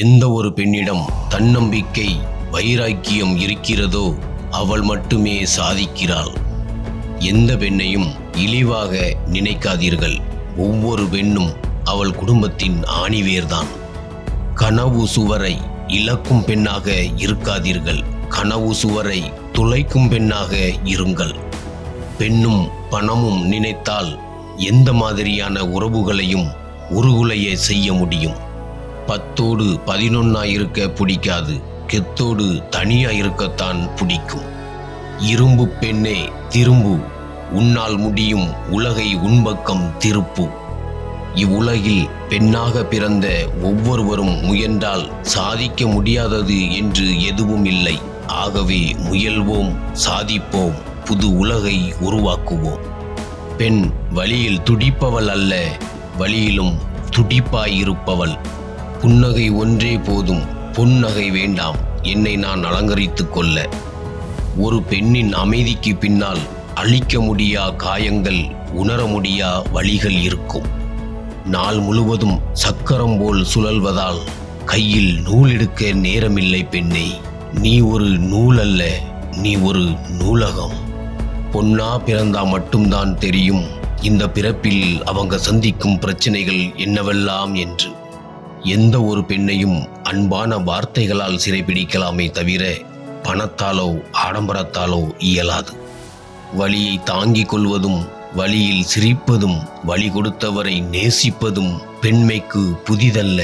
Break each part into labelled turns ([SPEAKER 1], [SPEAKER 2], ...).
[SPEAKER 1] எந்த ஒரு பெண்ணிடம் தன்னம்பிக்கை வைராக்கியம் இருக்கிறதோ அவள் மட்டுமே சாதிக்கிறாள். எந்த பெண்ணையும் இழிவாக நினைக்காதீர்கள். ஒவ்வொரு பெண்ணும் அவள் குடும்பத்தின் ஆணிவேர்தான். கனவு சுவரை இழக்கும் பெண்ணாக இருக்காதீர்கள். கனவு சுவரை துளைக்கும் பெண்ணாக இருங்கள். பெண்ணும் பணமும் நினைத்தால் எந்த மாதிரியான உறவுகளையும் உருகுலைய செய்ய முடியும். பத்தோடு பதினொன்னா இருக்க பிடிக்காது கெத்தோடு தனியா இருக்கத்தான் பிடிக்கும். இரும்பு பெண்ணே திரும்பு. உன்னால் முடியும் உலகை உன்பக்கம் திருப்பு. இவ்வுலகில் பெண்ணாக பிறந்த ஒவ்வொருவரும் முயன்றால் சாதிக்க முடியாதது என்று எதுவும் இல்லை. ஆகவே முயல்வோம் சாதிப்போம் புது உலகை உருவாக்குவோம். பெண் வழியில் துடிப்பவள் அல்ல வழியிலும் துடிப்பாயிருப்பவள். புன்னகை ஒன்றே போதும். பொன்னகை வேண்டாம். என்னை நான் அலங்கரித்துக் கொள்ள. ஒரு பெண்ணின் அமைதிக்கு பின்னால் அழிக்க முடியா காயங்கள் உணர முடியா வழிகள் இருக்கும். நாள் முழுவதும் சக்கரம் போல் சுழல்வதால் கையில் நூல் எடுக்க நேரமில்லை பெண்ணே. நீ ஒரு நூல் அல்ல நீ ஒரு நூலகம். பொன்னா பிறந்தா மட்டும்தான் தெரியும். இந்த பிறப்பில் அவங்க சந்திக்கும் பிரச்சனைகள் என்னவெல்லாம் என்று. எந்த ஒரு பெண்ணையும் அன்பான வார்த்தைகளால் சிறைபிடிக்கலாமே தவிர பணத்தாலோ ஆடம்பரத்தாலோ இயலாது. வழியை தாங்கிக் கொள்வதும் வழியில் சிரிப்பதும் வழி கொடுத்தவரை நேசிப்பதும் பெண்மைக்கு புதிதல்ல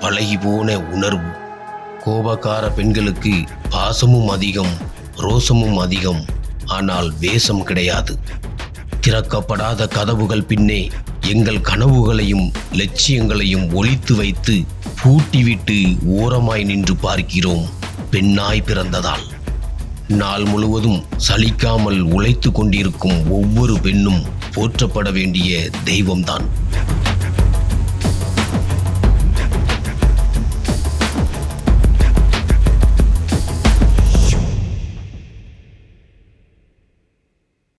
[SPEAKER 1] பழகிபோன உணர்வு. கோபக்கார பெண்களுக்கு பாசமும் அதிகம் ரோசமும் அதிகம் ஆனால் வேஷம் கிடையாது. திறக்கப்படாத கதவுகள் பின்னே எங்கள் கனவுகளையும் லட்சியங்களையும் ஒழித்து வைத்து பூட்டிவிட்டு ஓரமாய் நின்று பார்க்கிறோம். பெண்ணாய் பிறந்ததால். நாள் முழுவதும் சலிக்காமல் உழைத்து கொண்டிருக்கும் ஒவ்வொரு பெண்ணும் போற்றப்பட வேண்டிய தெய்வம்தான்.